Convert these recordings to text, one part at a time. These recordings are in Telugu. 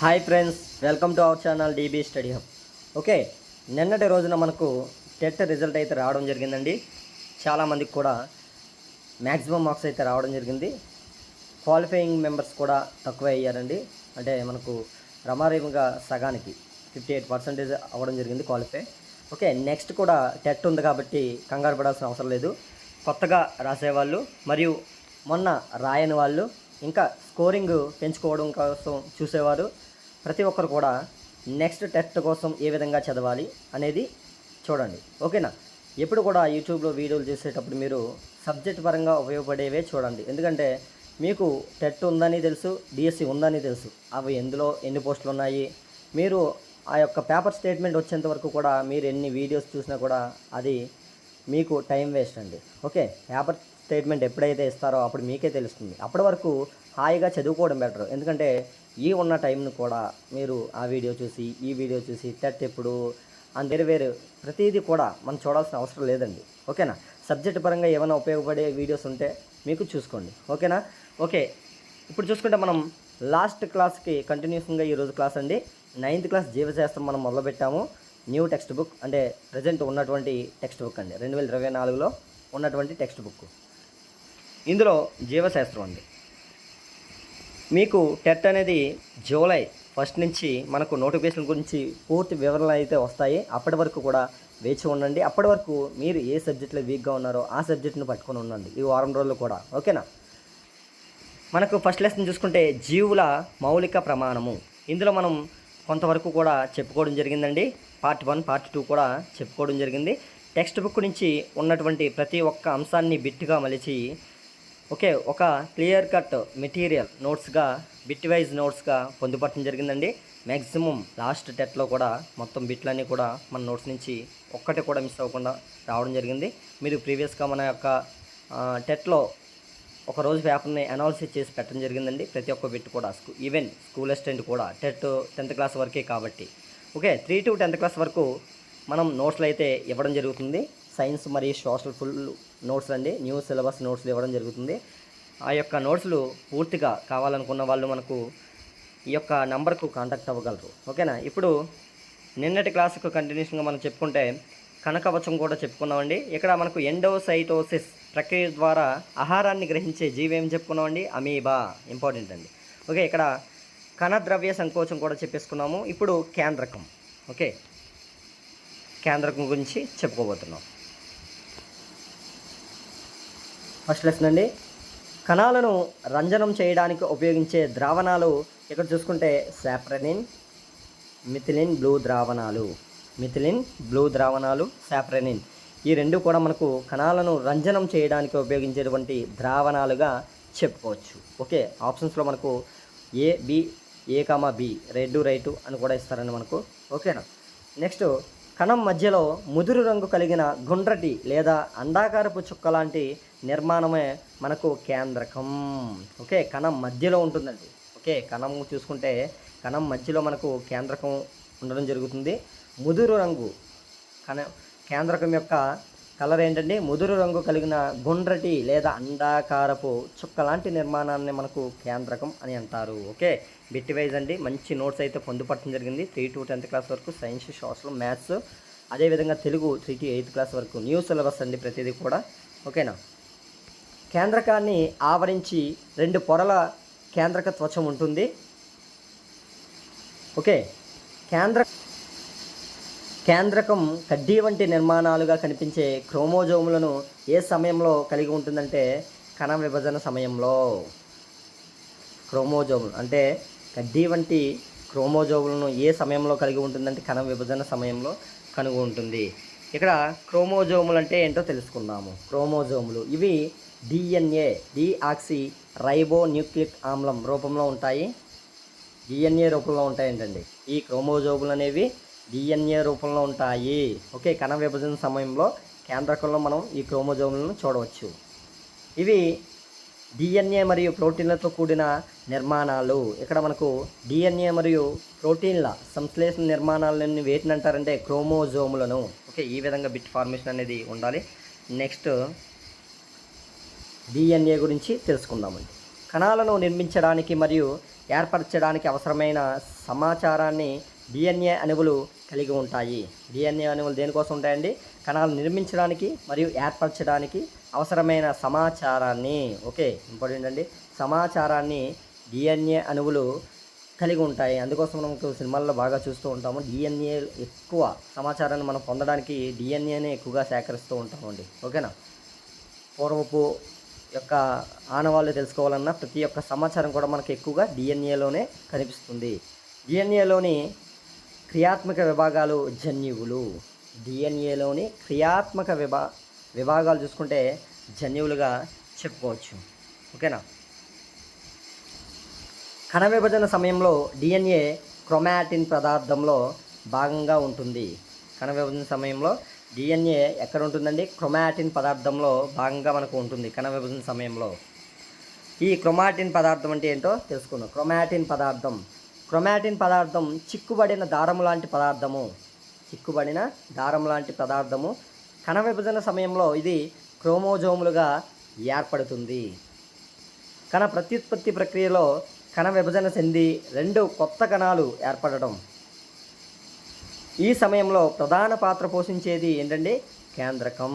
Hi friends welcome to our channel DB study hub okay నిన్నటి రోజున మనకు టెట్ రిజల్ట్ అయితే రావడం జరిగిందండి. చాలామందికి కూడా మ్యాక్సిమం మార్క్స్ అయితే రావడం జరిగింది. క్వాలిఫైయింగ్ మెంబర్స్ కూడా తక్కువ అయ్యారండి. అంటే మనకు రమారేముగా సగానికి ఫిఫ్టీ ఎయిట్ పర్సెంటేజ్ అవ్వడం జరిగింది క్వాలిఫై ఓకే నెక్స్ట్ కూడా టెట్ ఉంది కాబట్టి కంగారు పడాల్సిన అవసరం లేదు. కొత్తగా రాసేవాళ్ళు మరియు మొన్న రాయని వాళ్ళు ఇంకా స్కోరింగ్ పెంచుకోవడం కోసం చూసేవారు. ప్రతి ఒక్కరు కూడా నెక్స్ట్ టెస్ట్ కోసం ఏ విధంగా చదవాలి అనేది చూడండి. ఓకేనా? ఎప్పుడు కూడా యూట్యూబ్లో వీడియోలు చేసేటప్పుడు మీరు సబ్జెక్ట్ పరంగా ఉపయోగపడేవే చూడండి. ఎందుకంటే మీకు టెట్ ఉందని తెలుసు డిఎస్సి ఉందని తెలుసు. అవి ఎందులో ఎన్ని పోస్టులు ఉన్నాయి? మీరు ఆ యొక్క పేపర్ స్టేట్మెంట్ వచ్చేంత వరకు కూడా మీరు ఎన్ని వీడియోస్ చూసినా కూడా అది మీకు టైం వేస్ట్ అండి. ఓకే? పేపర్ స్టేట్మెంట్ ఎప్పుడైతే ఇస్తారో అప్పుడు మీకే తెలుస్తుంది. అప్పటి వరకు హాయిగా చదువుకోవడం బెటర్. ఎందుకంటే ఈ ఉన్న టైంను కూడా మీరు ఆ వీడియో చూసి ఈ వీడియో చూసి టెట్ ఎప్పుడు అని వేరు వేరు ప్రతిదీ కూడా మనం చూడాల్సిన అవసరం లేదండి. ఓకేనా? సబ్జెక్ట్ పరంగా ఏమైనా ఉపయోగపడే వీడియోస్ ఉంటే మీకు చూసుకోండి. ఓకేనా? ఓకే. ఇప్పుడు చూసుకుంటే మనం లాస్ట్ క్లాస్కి కంటిన్యూషన్గా ఈరోజు క్లాస్ అండి. నైన్త్ క్లాస్ జీవశాస్త్రం మనం మొదలుపెట్టాము. న్యూ టెక్స్ట్ బుక్ అంటే ప్రజెంట్ ఉన్నటువంటి టెక్స్ట్ బుక్ అండి. రెండు వేల ఇరవై నాలుగులో ఉన్నటువంటి టెక్స్ట్ బుక్. ఇందులో జీవశాస్త్రం అండి. మీకు టెట్ అనేది జూలై ఫస్ట్ నుంచి మనకు నోటిఫికేషన్ గురించి పూర్తి వివరణలు అయితే వస్తాయి. అప్పటి వరకు కూడా వేచి ఉండండి. అప్పటి వరకు మీరు ఏ సబ్జెక్టులో వీక్గా ఉన్నారో ఆ సబ్జెక్టును పట్టుకొని ఉండండి ఈ వారం రోజులు కూడా. ఓకేనా? మనకు ఫస్ట్ లెసన్ చూసుకుంటే జీవుల మౌలిక ప్రమాణము. ఇందులో మనం కొంతవరకు కూడా చెప్పుకోవడం జరిగిందండి. పార్ట్ వన్ పార్ట్ టూ కూడా చెప్పుకోవడం జరిగింది. టెక్స్ట్ బుక్ నుంచి ఉన్నటువంటి ప్రతి ఒక్క అంశాన్ని బిట్టుగా మలిచి ఓకే ఒక క్లియర్ కట్ మెటీరియల్ నోట్స్గా బిట్ వైజ్ నోట్స్గా పొందుపరచడం జరిగిందండి. మ్యాక్సిమం లాస్ట్ టెట్లో కూడా మొత్తం బిట్లన్నీ కూడా మన నోట్స్ నుంచి ఒక్కటి కూడా మిస్ అవ్వకుండా రావడం జరిగింది. మీరు ప్రీవియస్గా మన యొక్క టెట్లో ఒక రోజు పేపర్ని అనాలిసిస్ చేసి పెట్టడం జరిగిందండి. ప్రతి ఒక్క బిట్ కూడా స్కూ ఈవెన్ స్కూల్ అసిస్టెంట్ కూడా టెట్ టెన్త్ క్లాస్ వరకే కాబట్టి. Okay three to tenth class వరకు మనం నోట్స్లు అయితే ఇవ్వడం జరుగుతుంది. సైన్స్ మరియు సోషల్ ఫుల్ నోట్స్ అండి. న్యూ సిలబస్ నోట్స్లు ఇవ్వడం జరుగుతుంది. ఆ యొక్క నోట్స్లు పూర్తిగా కావాలనుకున్న వాళ్ళు మనకు ఈ యొక్క నంబర్కు కాంటాక్ట్ అవ్వగలరు. ఓకేనా? ఇప్పుడు నిన్నటి క్లాసుకు కంటిన్యూషన్గా మనం చెప్పుకుంటే కనకవచం కూడా చెప్పుకున్నామండి. ఇక్కడ మనకు ఎండోసైటోసిస్ ప్రక్రియ ద్వారా ఆహారాన్ని గ్రహించే జీవి ఏం చెప్పుకున్నామండి? అమీబా. ఇంపార్టెంట్ అండి. ఓకే ఇక్కడ కణద్రవ్య సంకోచం కూడా చెప్పేసుకున్నాము. ఇప్పుడు కేంద్రకం. ఓకే కేంద్రకం గురించి చెప్పుకోబోతున్నాం. ఫస్ట్ లెసన్ అండి. కణాలను రంజనం చేయడానికి ఉపయోగించే ద్రావణాలు ఇక్కడ చూసుకుంటే సాప్రనిన్ మిథిలిన్ బ్లూ ద్రావణాలు. మిథిలిన్ బ్లూ ద్రావణాలు సాప్రనిన్ ఈ రెండు కూడా మనకు కణాలను రంజనం చేయడానికి ఉపయోగించేటువంటి ద్రావణాలుగా చెప్పుకోవచ్చు. ఓకే ఆప్షన్స్లో మనకు A B A comma B red right అని కూడా ఇస్తారండి మనకు. ఓకేనా? నెక్స్ట్ కణం మధ్యలో ముదురు రంగు కలిగిన గుండ్రటి లేదా అండాకారపు చుక్క లాంటి నిర్మాణమే మనకు కేంద్రకం. ఓకే కణం మధ్యలో ఉంటుందండి. ఓకే కణం చూసుకుంటే కణం మధ్యలో మనకు కేంద్రకం ఉండడం జరుగుతుంది. ముదురు రంగు కణ కేంద్రకం యొక్క కలర్ ఏంటంటే ముదురు రంగు కలిగిన గుండ్రటి లేదా అండాకారపు చుక్క లాంటి నిర్మాణాన్ని మనకు కేంద్రకం అని అంటారు. ఓకే? బిట్ వైజ్ అండి మంచి నోట్స్ అయితే పొందుపట్టడం జరిగింది. త్రీ టు టెన్త్ క్లాస్ వరకు సైన్స్ సోషల్ మ్యాథ్స్ అదేవిధంగా Telugu three to eighth class వరకు న్యూ సిలబస్ అండి ప్రతిదీ కూడా. ఓకేనా? కేంద్రకాన్ని ఆవరించి రెండు పొరల కేంద్రక త్వచం ఉంటుంది. ఓకే? కేంద్ర కేంద్రకం కడ్డీ వంటి నిర్మాణాలుగా కనిపించే క్రోమోజోములను ఏ సమయంలో కలిగి ఉంటుందంటే కణ విభజన సమయంలో. క్రోమోజోములు అంటే కడ్డీ వంటి క్రోమోజోములను ఏ సమయంలో కలిగి ఉంటుందంటే కణ విభజన సమయంలో కనుగొ ఉంటుంది. ఇక్కడ క్రోమోజోములు అంటే ఏంటో తెలుసుకుందాము. క్రోమోజోములు ఇవి డిఎన్ఏ డిఆక్సి రైబో న్యూక్లిక్ ఆమ్లం రూపంలో ఉంటాయి. డిఎన్ఏ రూపంలో ఉంటాయంటండి. ఈ క్రోమోజోములు అనేవి డిఎన్ఏ రూపంలో ఉంటాయి. ఓకే కణ విభజన సమయంలో కేంద్రకంలో మనం ఈ క్రోమోజోమ్లను చూడవచ్చు. ఇవి డిఎన్ఏ మరియు ప్రోటీన్లతో కూడిన నిర్మాణాలు. ఇక్కడ మనకు డిఎన్ఏ మరియు ప్రోటీన్ల సంశ్లేషణ నిర్మాణాలని వేటిని అంటారంటే క్రోమోజోములను. ఓకే ఈ విధంగా బిట్ ఫార్మేషన్ అనేది ఉండాలి. నెక్స్ట్ డిఎన్ఏ గురించి తెలుసుకుందామండి. కణాలను నిర్మించడానికి మరియు ఏర్పరచడానికి అవసరమైన సమాచారాన్ని డిఎన్ఏ అణువులు కలిగి ఉంటాయి. డిఎన్ఏ అణువులు దేనికోసం ఉంటాయండి? కణాలు నిర్మించడానికి మరియు ఏర్పరచడానికి అవసరమైన సమాచారాన్ని. ఓకే ఇంపార్టెంట్ అండి. సమాచారాన్ని డిఎన్ఏ అణువులు కలిగి ఉంటాయి. అందుకోసం మనకు సినిమాల్లో బాగా చూస్తూ ఉంటాము. డిఎన్ఏ ఎక్కువ సమాచారాన్ని మనం పొందడానికి డిఎన్ఏనే ఎక్కువగా సేకరిస్తూ ఉంటామండి. ఓకేనా? పూర్వపు యొక్క ఆనవాళ్ళు తెలుసుకోవాలన్నా ప్రతి ఒక్క సమాచారం కూడా మనకు ఎక్కువగా డిఎన్ఏలోనే కనిపిస్తుంది. డిఎన్ఏలోని క్రియాత్మక విభాగాలు జన్యువులు. డిఎన్ఏలోని క్రియాత్మక విభా విభాగాలు చూసుకుంటే జన్యువులుగా చెప్పుకోవచ్చు. ఓకేనా? కణ విభజన సమయంలో డిఎన్ఏ క్రొమాటిన్ పదార్థంలో భాగంగా ఉంటుంది. కణ విభజన సమయంలో డిఎన్ఏ ఎక్కడ ఉంటుందండి? క్రొమాటిన్ పదార్థంలో భాగంగా మనకు ఉంటుంది కణ విభజన సమయంలో. ఈ క్రొమాటిన్ పదార్థం అంటే ఏంటో తెలుసుకుందాం. క్రొమాటిన్ పదార్థం క్రొమాటిన్ పదార్థం చిక్కుబడిన దారం లాంటి పదార్థము. చిక్కుబడిన దారం లాంటి పదార్థము. కణ విభజన సమయంలో ఇది క్రోమోజోములుగా ఏర్పడుతుంది. కణ ప్రత్యుత్పత్తి ప్రక్రియలో కణ విభజన చెంది రెండు కొత్త కణాలు ఏర్పడడం ఈ సమయంలో ప్రధాన పాత్ర పోషించేది ఏంటంటే కేంద్రకం.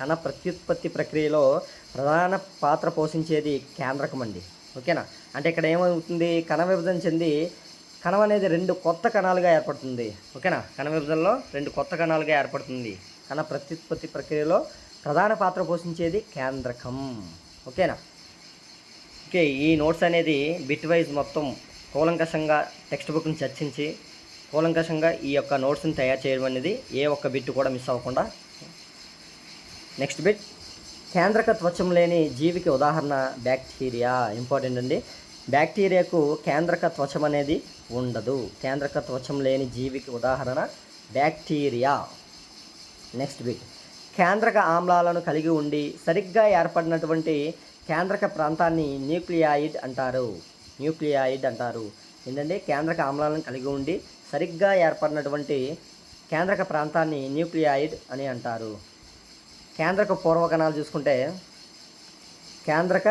కణ ప్రత్యుత్పత్తి ప్రక్రియలో ప్రధాన పాత్ర పోషించేది కేంద్రకం అండి. ఓకేనా? అంటే ఇక్కడ ఏమవుతుంది? కణ విభజన చెంది కణం అనేది రెండు కొత్త కణాలుగా ఏర్పడుతుంది. ఓకేనా? కణ విభజనలో రెండు కొత్త కణాలుగా ఏర్పడుతుంది. కణ ప్రత్యుత్పత్తి ప్రక్రియలో ప్రధాన పాత్ర పోషించేది కేంద్రకం. ఓకేనా? ఓకే ఈ నోట్స్ అనేది బిట్ వైజ్ మొత్తం కూలంకషంగా టెక్స్ట్ బుక్ని చర్చించి కూలంకషంగా ఈ యొక్క నోట్స్ని తయారు చేయడం అనేది ఏ ఒక్క బిట్ కూడా మిస్ అవ్వకుండా. నెక్స్ట్ బిట్ కేంద్రక త్వచం లేని జీవికి ఉదాహరణ బ్యాక్టీరియా. ఇంపార్టెంట్ అండి. బ్యాక్టీరియాకు కేంద్రక త్వచం అనేది ఉండదు. కేంద్రక త్వచం లేని జీవికి ఉదాహరణ బ్యాక్టీరియా. నెక్స్ట్ బిట్ కేంద్రక ఆమ్లాలను కలిగి ఉండి సరిగ్గా ఏర్పడినటువంటి కేంద్రక ప్రాంతాన్ని న్యూక్లియాయిడ్ అంటారు. న్యూక్లియాయిడ్ అంటారు. ఏంటంటే కేంద్రక ఆమ్లాలను కలిగి ఉండి సరిగ్గా ఏర్పడినటువంటి కేంద్రక ప్రాంతాన్ని న్యూక్లియాయిడ్ అని అంటారు. కేంద్రక పూర్వకణాలు చూసుకుంటే కేంద్రక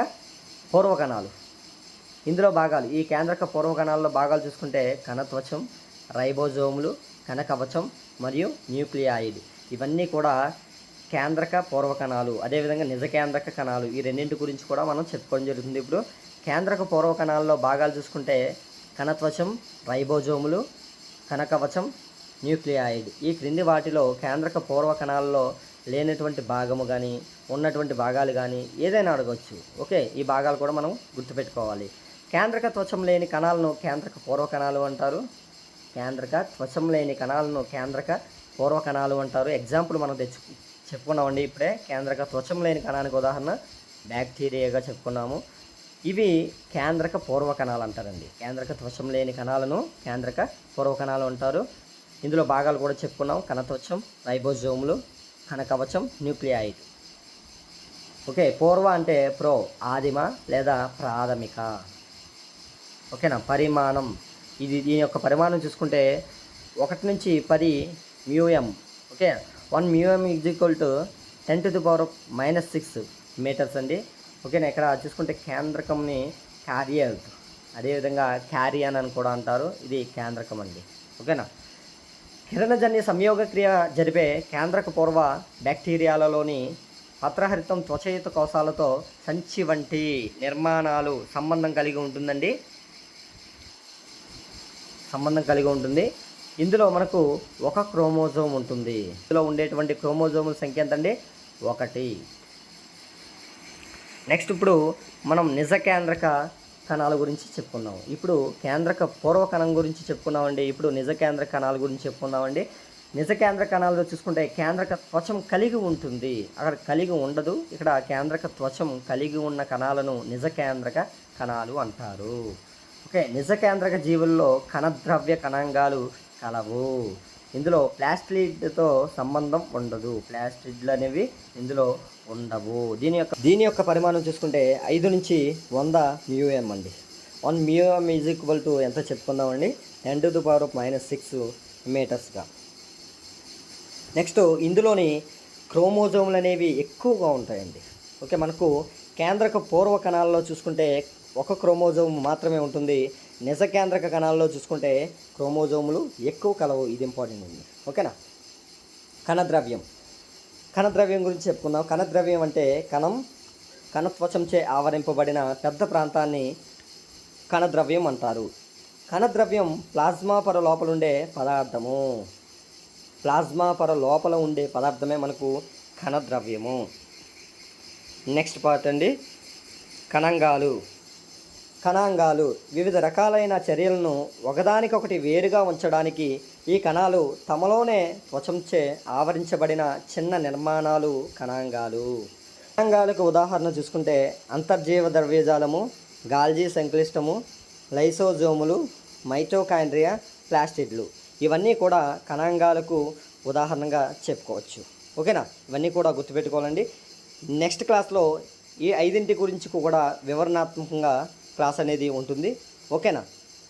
పూర్వకణాలు. ఇందులో భాగాలు ఈ కేంద్రక పూర్వకణాల్లో భాగాలు చూసుకుంటే కణత్వచం రైబోజోములు కణకవచం మరియు న్యూక్లియాయిడ్. ఇవన్నీ కూడా కేంద్రక పూర్వకణాలు అదేవిధంగా నిజ కేంద్రక కణాలు. ఈ రెండింటి గురించి కూడా మనం చెప్పుకోవడం జరుగుతుంది. ఇప్పుడు కేంద్రక పూర్వకణాల్లో భాగాలు చూసుకుంటే కణత్వచం రైబోజోములు కణకవచం న్యూక్లియాయిడ్. ఈ క్రింది వాటిలో కేంద్రక పూర్వకణాల్లో లేనటువంటి భాగము కానీ ఉన్నటువంటి భాగాలు కానీ ఏదైనా అడగవచ్చు ఓకే ఈ భాగాలు కూడా మనం గుర్తుపెట్టుకోవాలి. కేంద్రక త్వచం లేని కణాలను కేంద్రక పూర్వకణాలు అంటారు. కేంద్రక త్వచం లేని కణాలను కేంద్రక పూర్వకణాలు అంటారు. ఎగ్జాంపుల్ మనం తెచ్చు చెప్పుకున్నామండి ఇప్పుడే. కేంద్రక త్వచం లేని కణానికి ఉదాహరణ బ్యాక్టీరియాగా చెప్పుకున్నాము. ఇవి కేంద్రక పూర్వకణాలు అంటారండి. కేంద్రక త్వచం లేని కణాలను కేంద్రక పూర్వకణాలు అంటారు. ఇందులో భాగాలు కూడా చెప్పుకున్నాం. కణత్వచం రైబోజోములు కణకవచం న్యూక్లియాయిడ్. ఓకే పూర్వ అంటే ప్రో ఆదిమ లేదా ప్రాథమిక. ఓకేనా? పరిమాణం. ఇది దీని యొక్క పరిమాణం చూసుకుంటే ఒకటి నుంచి పది mu m. Okay? One mu m is equal to ten to the power minus six metres అండి. ఓకేనా? ఇక్కడ చూసుకుంటే కేంద్రకంని క్యారియర్ అదేవిధంగా క్యారియన్ అని కూడా అంటారు. ఇది కేంద్రకం అండి. ఓకేనా? కిరణజన్య సంయోగ క్రియ జరిపే కేంద్రక పూర్వ బ్యాక్టీరియాలలోని పత్రహరితం త్వచయుత కోశాలతో సంచి వంటి నిర్మాణాలు సంబంధం కలిగి ఉంటుందండి. సంబంధం కలిగి ఉంటుంది. ఇందులో మనకు ఒక క్రోమోజోమ్ ఉంటుంది. ఇందులో ఉండేటువంటి క్రోమోజోముల సంఖ్య ఎంతండి? ఒకటి. నెక్స్ట్ ఇప్పుడు మనం నిజ కేంద్రక కణాల గురించి చెప్పుకుందాం ఇప్పుడు కేంద్రక పూర్వ కణం గురించి చెప్పుకున్నామండి. ఇప్పుడు నిజ కేంద్ర కణాల గురించి చెప్పుకుందామండి. నిజ కేంద్ర కణాలలో చూసుకుంటే కేంద్రక త్వచం కలిగి ఉంటుంది. అక్కడ కలిగి ఉండదు. ఇక్కడ కేంద్రక త్వచం కలిగి ఉన్న కణాలను నిజ కేంద్రక కణాలు అంటారు. ఓకే నిజ కేంద్రక జీవుల్లో కణద్రవ్య కణాంగాలు కలవు. ఇందులో ప్లాస్టిడ్తో సంబంధం ఉండదు. ప్లాస్టిడ్లు అనేవి ఇందులో ఉండవు. దీని యొక్క దీని యొక్క పరిమాణం చూసుకుంటే ఐదు నుంచి వంద మ్యూఎం అండి. One mu m is equal to ఎంత చెప్పుకుందామండి? Ten to the power of minus six మీటర్స్గా. Next ఇందులోని క్రోమోజోములు అనేవి ఎక్కువగా ఉంటాయండి. ఓకే మనకు కేంద్రక పూర్వ కణాల్లో చూసుకుంటే ఒక క్రోమోజోమ్ మాత్రమే ఉంటుంది. నిజ కేంద్రక కణాల్లో చూసుకుంటే క్రోమోజోములు ఎక్కువ కలవు. ఇది ఇంపార్టెంట్ ఉంది. ఓకేనా? కణద్రవ్యం. కణద్రవ్యం గురించి చెప్పుకుందాం. కణద్రవ్యం అంటే కణం కణత్వచంచే ఆవరింపబడిన పెద్ద ప్రాంతాన్ని కణద్రవ్యం అంటారు. కణద్రవ్యం ప్లాజ్మా పొర లోపల ఉండే పదార్థము. ప్లాజ్మా పొర లోపల ఉండే పదార్థమే మనకు కణద్రవ్యము. నెక్స్ట్ పార్ట్ అండి. కణంగాలు. కణాంగాలు వివిధ రకాలైన చర్యలను ఒకదానికొకటి వేరుగా ఉంచడానికి ఈ కణాలు తమలోనే త్వచంచే ఆవరించబడిన చిన్న నిర్మాణాలు కణాంగాలు. కణాంగాలకు ఉదాహరణ చూసుకుంటే అంతర్జీవ ద్రవ్యజాలము గాల్జీ సంక్లిష్టము లైసోజోములు మైటోకాండ్రియా ప్లాస్టిడ్లు. ఇవన్నీ కూడా కణాంగాలకు ఉదాహరణగా చెప్పుకోవచ్చు. ఓకేనా? ఇవన్నీ కూడా గుర్తుపెట్టుకోవాలండి. నెక్స్ట్ క్లాస్లో ఈ ఐదింటి గురించి కూడా వివరణాత్మకంగా క్లాస్ అనేది ఉంటుంది. ఓకేనా?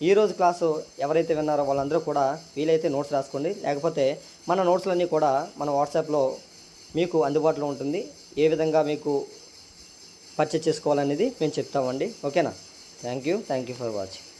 ఈరోజు క్లాసు ఎవరైతే విన్నారో వాళ్ళందరూ కూడా వీలైతే నోట్స్ రాసుకోండి. లేకపోతే మన నోట్స్లన్నీ కూడా మన వాట్సాప్లో మీకు అందుబాటులో ఉంటుంది. ఏ విధంగా మీకు పర్చేజ్ చేసుకోవాలనేది మేము చెప్తామండి. ఓకేనా? Thank you. Thank you for watching.